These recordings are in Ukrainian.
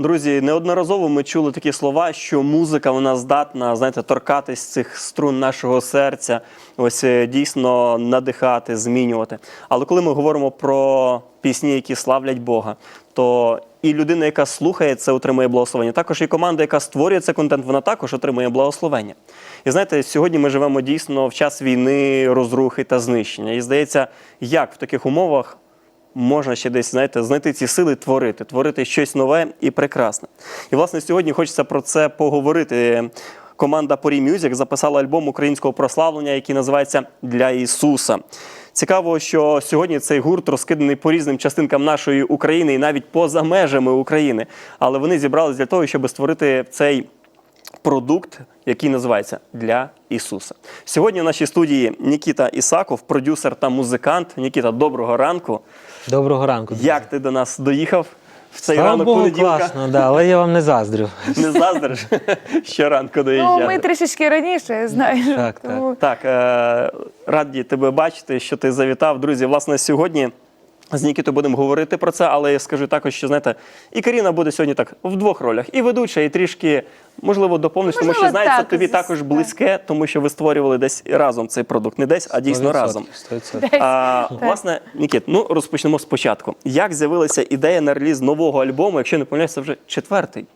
Друзі, неодноразово ми чули такі слова, що музика вона здатна, знаєте, торкатись цих струн нашого серця, ось е, дійсно надихати, змінювати. Але коли ми говоримо про пісні, які славлять Бога, то і людина, яка слухає це, отримує благословення. Також і команда, яка створює цей контент, вона також отримує благословення. І знаєте, сьогодні ми живемо дійсно в час війни, розрухи та знищення. І здається, як в таких умовах можна ще десь знаєте, знайти ці сили творити, творити щось нове і прекрасне. І власне сьогодні хочеться про це поговорити. Команда Порі Music записала альбом українського прославлення, який називається Для Ісуса. Цікаво, що сьогодні цей гурт розкиданий по різним частинкам нашої України і навіть поза межами України. Але вони зібрались для того, щоб створити цей продукт, який називається Для Ісуса. Сьогодні в нашій студії Нікіта Ісаков, продюсер та музикант. Нікіта, доброго ранку. Доброго ранку. друзі. Як ти до нас доїхав в цей Слава ранок Богу, понеділка? класно, да, але я вам не заздрю. Не заздриш? Щоранку Ну, доїжджати. ми трішечки раніше, знаєш. Так, так. тому- Так, е, раді тебе бачити, що ти завітав. Друзі, власне, сьогодні з Нікітою будемо говорити про це, але я скажу також, що знаєте, і Каріна буде сьогодні так в двох ролях. І ведуча, і трішки, можливо, доповниш, тому що знається, так, тобі також близьке, тому що ви створювали десь разом цей продукт. Не десь, а дійсно 100%, разом. 100%. А, власне, Нікіт, ну розпочнемо спочатку. Як з'явилася ідея на реліз нового альбому, якщо не помиляюся, це вже четвертий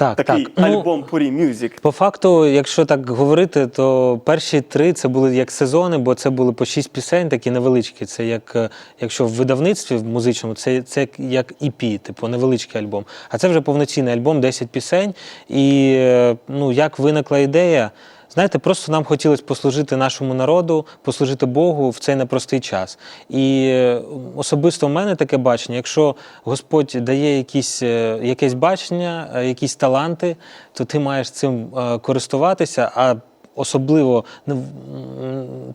Так, такий так. Ну, альбом Пурі Music. По факту, якщо так говорити, то перші три це були як сезони, бо це були по шість пісень, такі невеличкі. Це як е, якщо в видавництві в музичному, це, це як EP, типу невеличкий альбом. А це вже повноцінний альбом, 10 пісень. І е, ну, як виникла ідея. Знаєте, просто нам хотілося послужити нашому народу, послужити Богу в цей непростий час. І е, особисто в мене таке бачення: якщо Господь дає якісь, е, якесь бачення, е, якісь таланти, то ти маєш цим користуватися. А особливо м,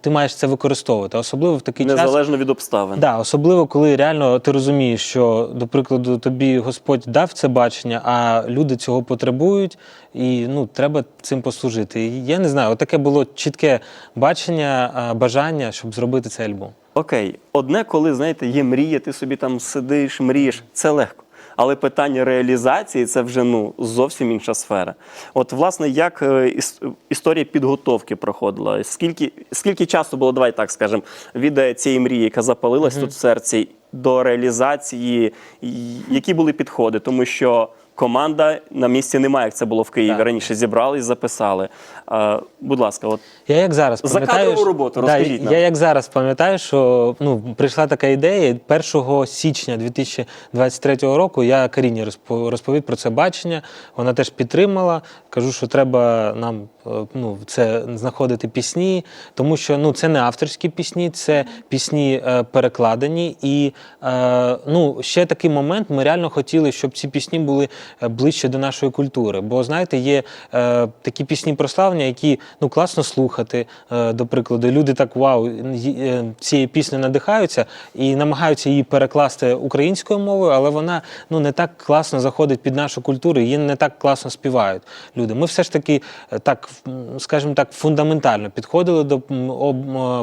ти маєш це використовувати, особливо в такий час. Незалежно від обставин. Да, особливо, коли реально ти розумієш, що, до прикладу, тобі Господь дав це бачення, а люди цього потребують, і ну, треба цим послужити. І я не знаю, таке було чітке бачення, бажання, щоб зробити цей альбом. Окей, одне, коли знаєте, є мрія, ти собі там сидиш, мрієш, це легко. Але питання реалізації це вже ну зовсім інша сфера. От, власне, як е, іс- історія підготовки проходила? Скільки, скільки часу було, давай так скажемо, від е, цієї мрії, яка запалилась тут в серці, до реалізації, які були підходи? Тому що команда на місці немає, як це було в Києві. Так. Раніше зібрали і записали. Е, будь ласка, от Я як зараз За пам'ятаю, кадрову що- роботу да, розкажіть нам. Я як зараз пам'ятаю, що ну, прийшла така ідея. 1 січня 2023 року я Каріні розповів про це бачення. Вона теж підтримала. Кажу, що треба нам ну, це знаходити пісні, тому що ну, це не авторські пісні, це пісні е, перекладені. І е, ну, ще такий момент. Ми реально хотіли, щоб ці пісні були е, ближче до нашої культури. Бо знаєте, є е, такі пісні прославлення, які ну класно слухати. Е, до прикладу, люди так вау е, цією піснею надихаються і намагаються її перекласти українською мовою, але вона ну не так класно заходить під нашу культуру, її не так класно співають люди. Ми все ж таки е, так, скажімо так, фундаментально підходили до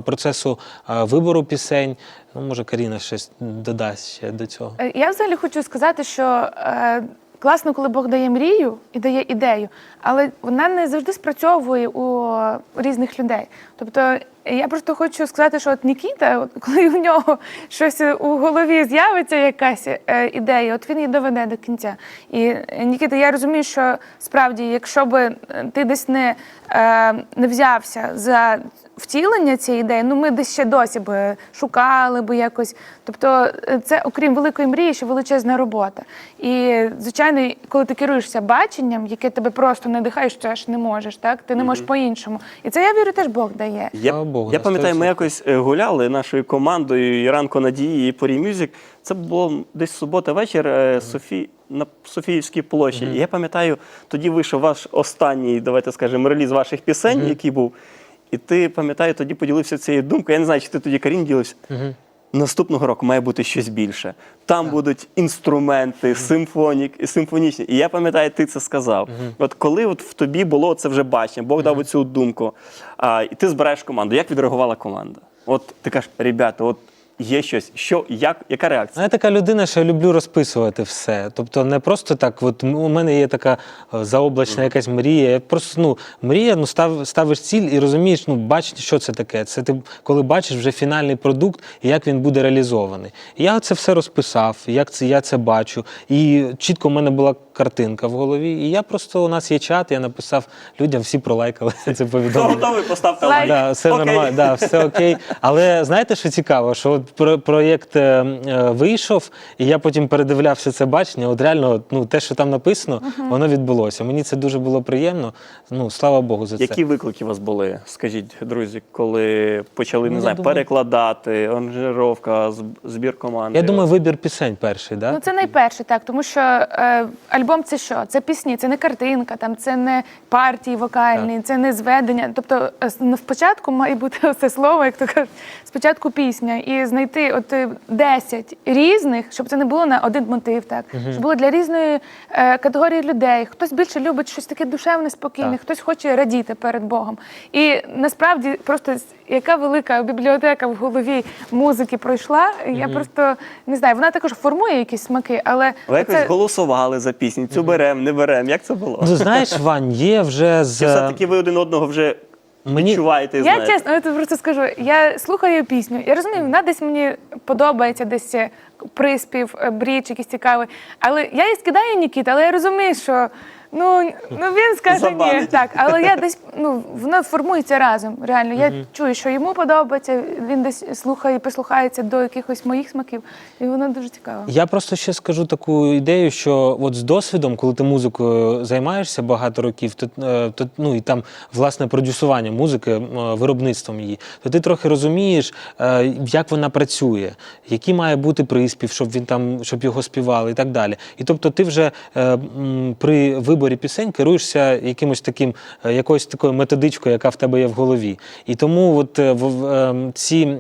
процесу е, вибору пісень. Ну, може, Каріна щось додасть ще до цього. Е, Я взагалі хочу сказати, що е, класно, коли Бог дає мрію і дає ідею, але вона не завжди спрацьовує у різних людей. Тобто я просто хочу сказати, що от Нікіта, от коли у нього щось у голові з'явиться якась е, ідея, от він її доведе до кінця. І е, Нікіта, я розумію, що справді, якщо би е, ти десь не, е, не взявся за втілення цієї ідеї, ну ми десь ще досі би шукали би якось. Тобто, це окрім великої мрії, ще величезна робота. І звичайно, коли ти керуєшся баченням, яке тебе просто надихає, що аж не можеш, так ти не можеш по-іншому. І це я вірю, теж Бог дає. Я, Слава Богу, я пам'ятаю, ми якось е, гуляли нашою командою і ранку надії, і порі Мюзик. Це було десь субота вечір е, Софі... на Софіївській площі. І я пам'ятаю, тоді вийшов ваш останній, давайте скажемо, реліз ваших пісень, який був. І ти пам'ятаю, тоді поділився цією думкою. Я не знаю, чи ти тоді Карін ділився. Наступного року має бути щось більше. Там будуть інструменти, симфонік, і симфонічні. І я пам'ятаю, ти це сказав. От коли от в тобі було це вже бачення, Бог дав оцю думку, а, і ти збираєш команду. Як відреагувала команда? От ти кажеш, ребята, от є щось. Що, як, яка реакція? Я така людина, що я люблю розписувати все. Тобто не просто так, от у мене є така е, заоблачна якась мрія. Я просто ну, мрія, ну став, ставиш ціль і розумієш, ну бачиш, що це таке. Це ти коли бачиш вже фінальний продукт і як він буде реалізований. І я це все розписав, як це я це бачу. І чітко в мене була картинка в голові. І я просто у нас є чат, я написав людям, всі пролайкали це Хто повідомлення. готовий поставте Лайк. Да, все Окей. нормально, да, все окей. Але знаєте, що цікаво? Що от про- проєкт е, е, вийшов, і я потім передивлявся це бачення. От реально, ну те, що там написано, воно відбулося. Мені це дуже було приємно. Ну слава Богу, за це. Які виклики у вас були, скажіть, друзі, коли почали не Ну, я знаю, думаю- перекладати, аранжировка, зб- збір команди? Я думаю, вибір пісень перший, да? Ну, це найперше, так, тому що е, альбом це що? Це пісні, це не картинка, там це не партії вокальні, це не зведення. Тобто, е, ну, спочатку має бути це слово, як то кажуть, спочатку пісня, і знайти от е, 10 різних, щоб це не було на один мотив, так щоб було для різної е, категорії людей. Хтось більше любить щось таке душевне, спокійне, Так. хтось хоче радіти перед Богом. І насправді просто яка велика бібліотека в голові музики пройшла. Я просто не знаю, вона також формує якісь смаки, але Ви якось це- голосували за пісню, цю берем, не берем. Як це було? Ну знаєш, Вань, є вже з Чи все-таки ви один одного вже Мені- відчуваєте і я знаєте? чесно, я тобі просто скажу, я слухаю пісню. Я розумію, вона десь мені подобається, десь е, приспів, е, бріч якийсь цікавий. Але я її скидаю Нікіт, але я розумію, що ну, ну він скаже ні. Забанить. Так, але я десь ну воно формується разом. Реально, я чую, що йому подобається. Він десь слухає, прислухається до якихось моїх смаків, і воно дуже цікаво. Я просто ще скажу таку ідею, що от з досвідом, коли ти музикою займаєшся багато років, то, е, то ну і там власне продюсування музики, е, виробництвом її, то ти трохи розумієш, е, як вона працює, який має бути приспів, щоб він там, щоб його співали, і так далі. І тобто, ти вже е, м, при виборі пісень керуєшся якимось таким, е, якоюсь такою методичкою, яка в тебе є в голові. І тому, от е, в, в, е, ці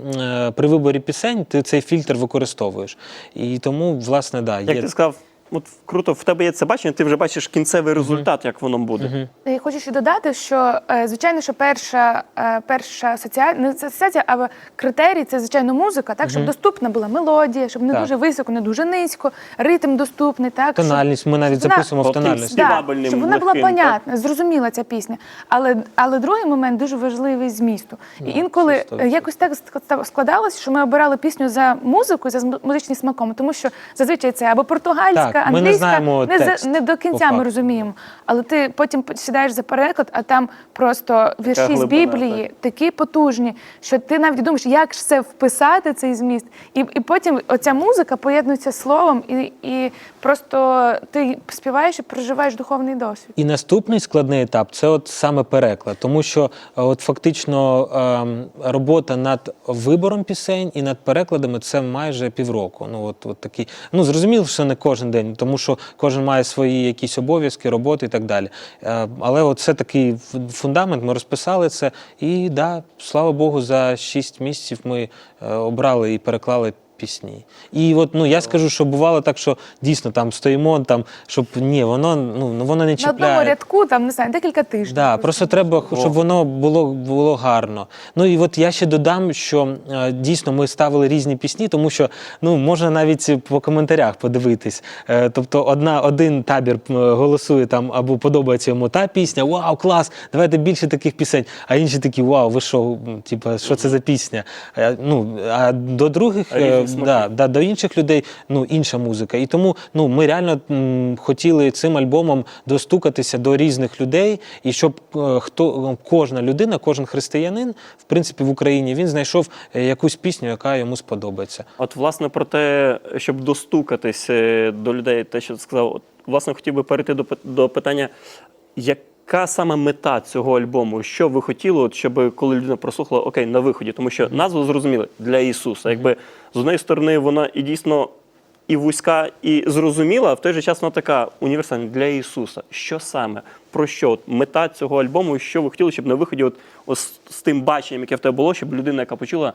при виборі пісень ти цей фільтр використовуєш. І тому, власне, да, Як є. ти сказав, от круто, в тебе є це бачення, ти вже бачиш кінцевий результат, як воно буде. Я хочу ще додати, що е, звичайно, що перша, е, перша асоціація, не це асоціація, а критерій це звичайно музика, так щоб доступна була мелодія, щоб не Так. дуже високо, не дуже низько, ритм доступний, так щоб- Тональність, ми навіть щоб вона- записуємо в Тобто тональність. Да, співабельним, щоб вона була легким, понятна, зрозуміла ця пісня. Але, але другий момент дуже важливий змісту. І інколи це 100%. е, якось так ск- складалося, що ми обирали пісню за музику, за зм- музичним смаком, тому що зазвичай це або португальська, Так, ми не англійська, знаємо не, за- текст, не до кінця ми розуміємо. Але ти потім сідаєш за переклад, а там просто вірші з Біблії Біблії такі потужні, що ти навіть думаєш, як ж це вписати цей зміст. І, і потім оця музика поєднується з словом, і, і просто ти співаєш і проживаєш духовний досвід. І наступний складний етап це от саме переклад, тому що е, от фактично ем, робота над вибором пісень і над перекладами це майже півроку. Ну от, от такі. Ну зрозуміло, що не кожен день, тому що кожен має свої якісь обов'язки, роботи і так далі. Е, але от це такий фу- фундамент. Ми розписали це, і да, слава Богу, за 6 місяців ми е, обрали і переклали. Пісні. І от ну я скажу, що бувало так, що дійсно там стоїмо, там, щоб ні, воно ну ну, воно не На одному рядку там не знаю, декілька тижнів. Да, просто треба, щоб воно було, було гарно. Ну і от я ще додам, що е, дійсно ми ставили різні пісні, тому що ну можна навіть по коментарях подивитись. Е, тобто, одна один табір голосує там або подобається йому та пісня, вау, клас, давайте більше таких пісень. А інші такі, вау, ви що, м, типа, що це за пісня? Е, ну а до других е, смаки. да, да, до інших людей ну інша музика. І тому ну ми реально м, хотіли цим альбомом достукатися до різних людей, і щоб е, хто кожна людина, кожен християнин, в принципі, в Україні він знайшов е, якусь пісню, яка йому сподобається. От, власне, про те, щоб достукатись е, до людей, те, що ти сказав, от, власне, хотів би перейти до, пи- до питання, яка саме мета цього альбому? Що ви хотіли, от, щоб коли людина прослухала, окей, на виході, тому що назву зрозуміли для Ісуса. Якби з однієї сторони вона і дійсно і вузька, і зрозуміла, а в той же час вона така універсальна для Ісуса. Що саме? Про що? От, мета цього альбому, що ви хотіли, щоб на виході, от, ось з тим баченням, яке в тебе було, щоб людина, яка почула,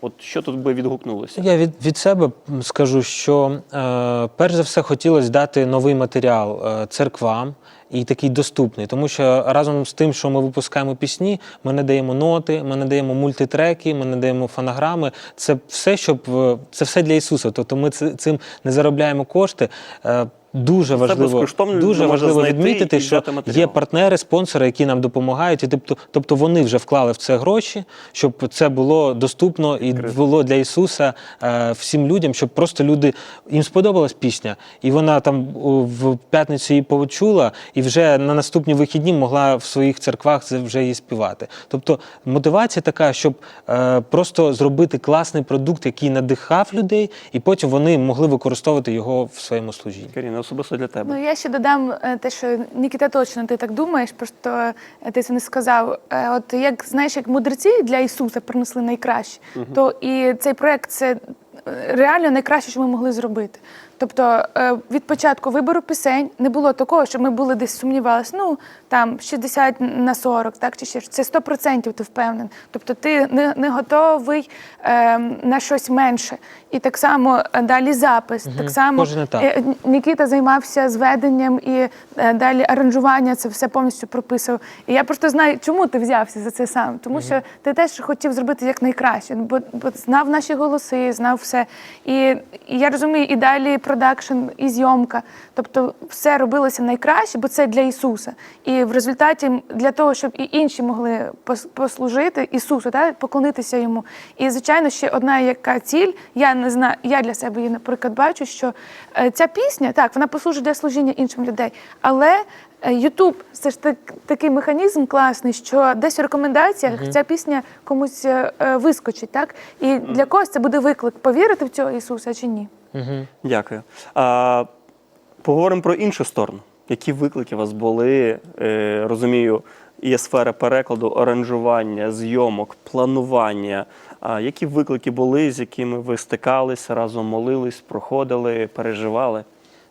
От що тут би відгукнулося? Я від, від себе скажу, що е, перш за все хотілося дати новий матеріал е, церквам і такий доступний, тому що разом з тим, що ми випускаємо пісні, ми не даємо ноти, ми не даємо мультитреки, ми не даємо фонограми. Це все, щоб е, це все для Ісуса. Тобто ми цим не заробляємо кошти. Е, Дуже важливо, дуже важливо відмітити, і що є партнери, спонсори, які нам допомагають, і тобто, тобто вони вже вклали в це гроші, щоб це було доступно і було для Ісуса е, всім людям, щоб просто люди їм сподобалась пісня, і вона там в п'ятницю її почула, і вже на наступні вихідні могла в своїх церквах це вже її співати. Тобто мотивація така, щоб е, просто зробити класний продукт, який надихав людей, і потім вони могли використовувати його в своєму служінні. Особисто для тебе. Ну я ще додам е, те, що Нікіта, точно ти так думаєш, просто е, ти це не сказав. Е, От як знаєш, як мудреці для Ісуса принесли найкраще, то і цей проект це реально найкраще, що ми могли зробити. Тобто е, від початку вибору пісень не було такого, щоб ми були десь сумнівалися, ну там 60 на 40, так чи ще ж. це 100% ти впевнений. Тобто ти не, не готовий е, на щось менше. І так само е, далі запис, так само е, Нікіта займався зведенням і е, далі аранжування, це все повністю прописував. І я просто знаю, чому ти взявся за це сам. Тому що ти теж хотів зробити як найкраще, бо, бо знав наші голоси, знав все. І, і я розумію, і далі продакшн, і зйомка. Тобто все робилося найкраще, бо це для Ісуса. І в результаті для того, щоб і інші могли пос- послужити Ісусу, та поклонитися йому. І звичайно, ще одна яка ціль, я не знаю, я для себе її, наприклад, бачу, що е, ця пісня, так, вона послужить для служіння іншим людей, але Ютуб це ж так, такий механізм класний, що десь у рекомендаціях ця пісня комусь е, е, вискочить, так? І для когось це буде виклик повірити в цього Ісуса чи ні. Дякую. А, поговоримо про іншу сторону. Які виклики у вас були? Е, розумію, є сфера перекладу, аранжування, зйомок, планування. А, які виклики були, з якими ви стикалися, разом молились, проходили, переживали?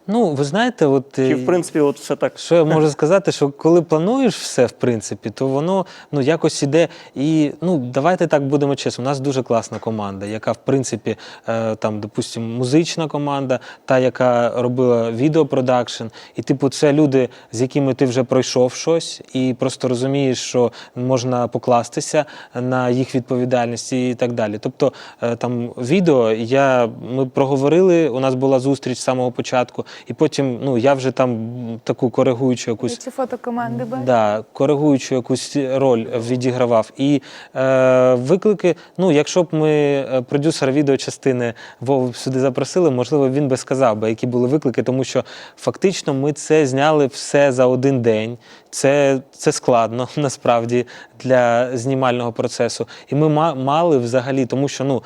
Ну, ви знаєте, от Чи, е, в принципі, от все так Що я можу сказати, що коли плануєш все, в принципі, то воно ну якось іде. І ну давайте так будемо чесно. У нас дуже класна команда, яка в принципі е, там, допустимо, музична команда, та яка робила відеопродакшн. І, типу, це люди, з якими ти вже пройшов щось, і просто розумієш, що можна покластися на їх відповідальність і так далі. Тобто, е, там відео я ми проговорили. У нас була зустріч з самого початку, і потім ну я вже там таку коригуючу якусь Ці фото команди? Да, коригуючу якусь роль відігравав. І е, виклики, ну, якщо б ми е, продюсера відеочастини Вову сюди запросили, можливо, він би сказав би, які були виклики, тому що фактично ми це зняли все за один день. Це, це складно насправді для знімального процесу. І ми ма- мали взагалі, тому що ну,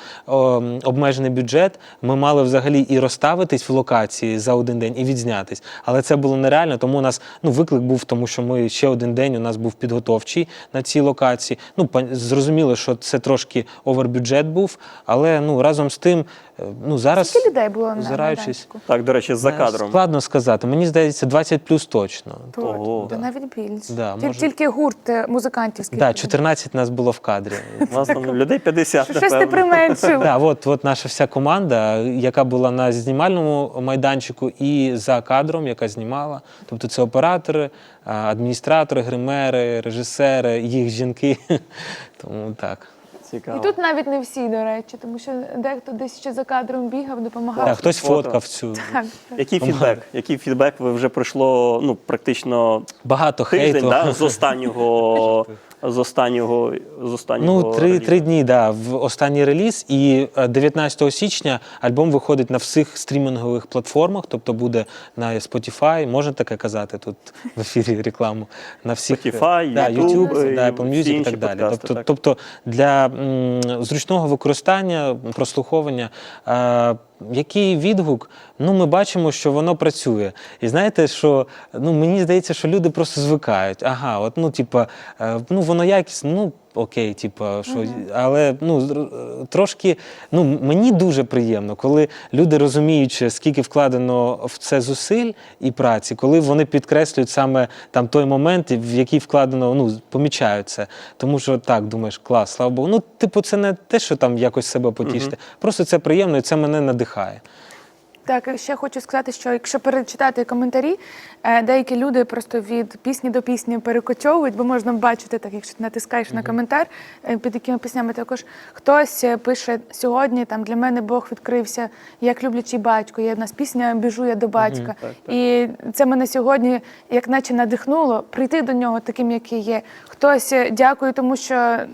обмежений бюджет, ми мали взагалі і розставитись в локації за один день, і відзнятись. Але це було нереально, тому у нас ну, виклик був, тому що ми ще один день у нас був підготовчий на цій локації. Ну, зрозуміло, що це трошки овербюджет був, але ну, разом з тим, е, ну, зараз. Скільки людей було на озираючись, так, до речі, за е, кадром. Складно сказати. Мені здається, 20 плюс точно. Ого. Та навіть більше. Да, Тіль- може- Тільки гурт е, музикантів скільки? Да, 14 нас було в кадрі. У основному там людей 50, Щось ти применшив. Да, от, от наша вся команда, яка була на знімальному майданчику і за кадром, яка знімала. Тобто це оператори, адміністратори, гримери, режисери, їх жінки. Тому так. Цікаво. І тут навіть не всі, до речі, тому що дехто десь ще за кадром бігав, допомагав. Так, хтось фото. фоткав цю. Так. Який фідбек? Який фідбек ви вже пройшло ну, практично Багато тиждень хейту. да, з останнього з останнього з останнього Ну, три, три дні, да, в останній реліз. І е, 19 січня альбом виходить на всіх стрімінгових платформах, тобто буде на Spotify, можна таке казати тут в ефірі рекламу. На всіх е, Spotify, да, YouTube, YouTube, і да, Apple Music і так далі. подкасти, тобто, так. тобто для м, зручного використання, прослуховування. Е, який відгук? Ну, ми бачимо, що воно працює. І знаєте, що ну мені здається, що люди просто звикають. Ага, от ну, типа, е, ну воно якісно, ну окей, типу, що але ну трошки ну мені дуже приємно, коли люди розуміють, скільки вкладено в це зусиль і праці, коли вони підкреслюють саме там той момент, в який вкладено, ну помічають це. Тому що так думаєш, клас, слава Богу. Ну, типу, це не те, що там якось себе потішити. Просто це приємно і це мене надихає. Так, ще хочу сказати, що якщо перечитати коментарі, е, деякі люди просто від пісні до пісні перекочовують, бо можна бачити, так якщо ти натискаєш на коментар е, під якими піснями, також хтось е, пише сьогодні. Там для мене Бог відкрився як люблячий батько. Є в нас пісня Біжу я до батька. І це мене сьогодні, як наче надихнуло, прийти до нього таким, який є. Хтось дякує, тому що е,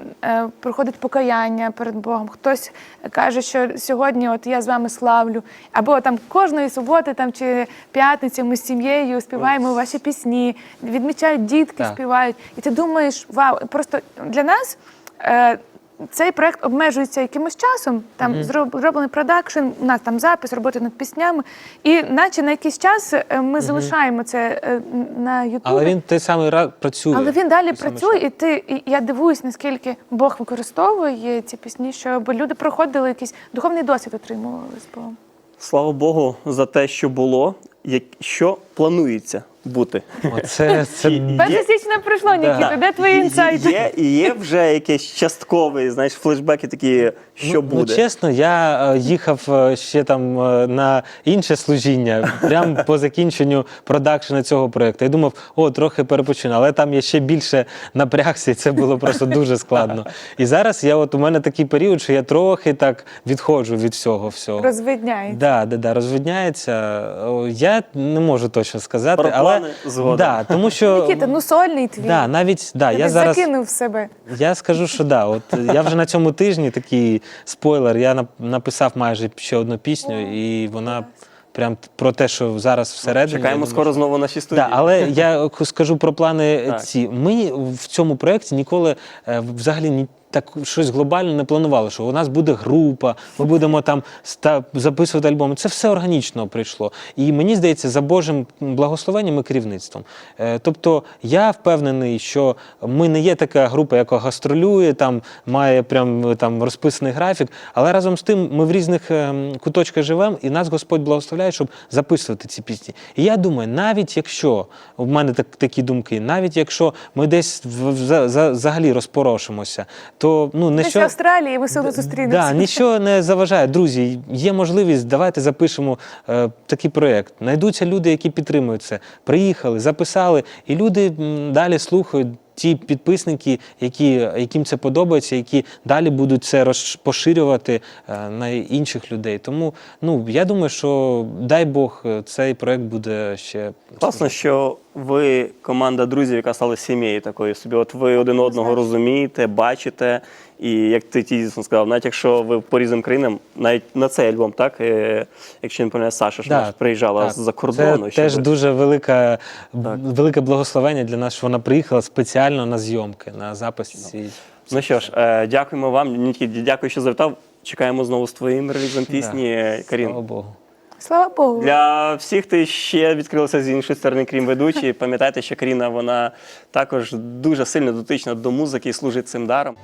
проходить покаяння перед Богом. Хтось каже, що сьогодні от я з вами славлю. Або там кожної суботи там, чи п'ятниці ми з сім'єю співаємо ваші пісні, відмічають дітки, Так. співають. І ти думаєш, вау, просто для нас. Е, цей проект обмежується якимось часом. Там зроб- зроблений продакшн, у нас там запис, робота над піснями. І наче на якийсь час е, ми залишаємо це е, на Ютубі. Але він той самий раз працює. Але він далі той самий працює, час. і ти і я дивуюсь, наскільки Бог використовує ці пісні, щоб люди проходили якийсь духовний досвід, отримували з Богом. Слава Богу за те, що було, що планується бути. Оце це Перше січня прийшло, Нікіта, де твої інсайти? Є, і є вже якийсь частковий, знаєш, флешбеки такі, що ну, буде. Ну, чесно, я е, їхав е, ще там е, на інше служіння, прямо по закінченню продакшена цього проєкту. Я думав, о, трохи перепочину, але там я ще більше напрягся, і це було просто дуже складно. І зараз я, от у мене такий період, що я трохи так відходжу від всього всього. Розвидняється. Да, да, да, розвидняється. О, Я не можу точно сказати, Про але згодом. да, тому що Нікіта, ну сольний твій. да, навіть да, Ти я зараз закинув себе. я скажу, що да. От я вже на цьому тижні такий спойлер. Я нап- написав майже ще одну пісню, і вона прям про те, що зараз всередині. Чекаємо думаю, скоро знову наші студії. Да, але я к- скажу про плани Так. ці. Ми в цьому проєкті ніколи е, взагалі ні. Так щось глобальне не планували, що у нас буде група, ми будемо там записувати альбоми. Це все органічно прийшло. І мені здається, за Божим благословенням і керівництвом. Е, Тобто я впевнений, що ми не є така група, яка гастролює, там має прям там розписаний графік. Але разом з тим ми в різних ем, куточках живемо, і нас Господь благословляє, щоб записувати ці пісні. І я думаю, навіть якщо у мене так, такі думки, навіть якщо ми десь взагалі розпорошимося, то ну не що. Австралії ми одно зустрінемося. Да, нічого не заважає. Друзі, є можливість, давайте запишемо е, такий проект. Найдуться люди, які підтримують це. Приїхали, записали, і люди м, далі слухають. Ті підписники, які, яким це подобається, які далі будуть це розш- поширювати е, на інших людей. Тому ну я думаю, що дай Бог, е, цей проект буде ще Класно, що ви команда друзів, яка стала сім'єю такою собі. От ви один одного розумієте, бачите. І як ти дійсно сказав, навіть якщо ви по різним країнам, навіть на цей альбом, так е, якщо не помиляю, Саша ж Да, наш приїжджала з-за кордону. Це теж дуже велика, велике благословення для нас, що вона приїхала спеціально на зйомки, на запис цієї. Ну що ж, е, дякуємо вам. Нікіт, дякую, що завітав. Чекаємо знову з твоїм релізом пісні. Да. Карін. Слава Богу. Слава Богу. Для всіх ти ще відкрилася з іншої сторони, крім ведучої. Пам'ятайте, що Каріна вона також дуже сильно дотична до музики і служить цим даром.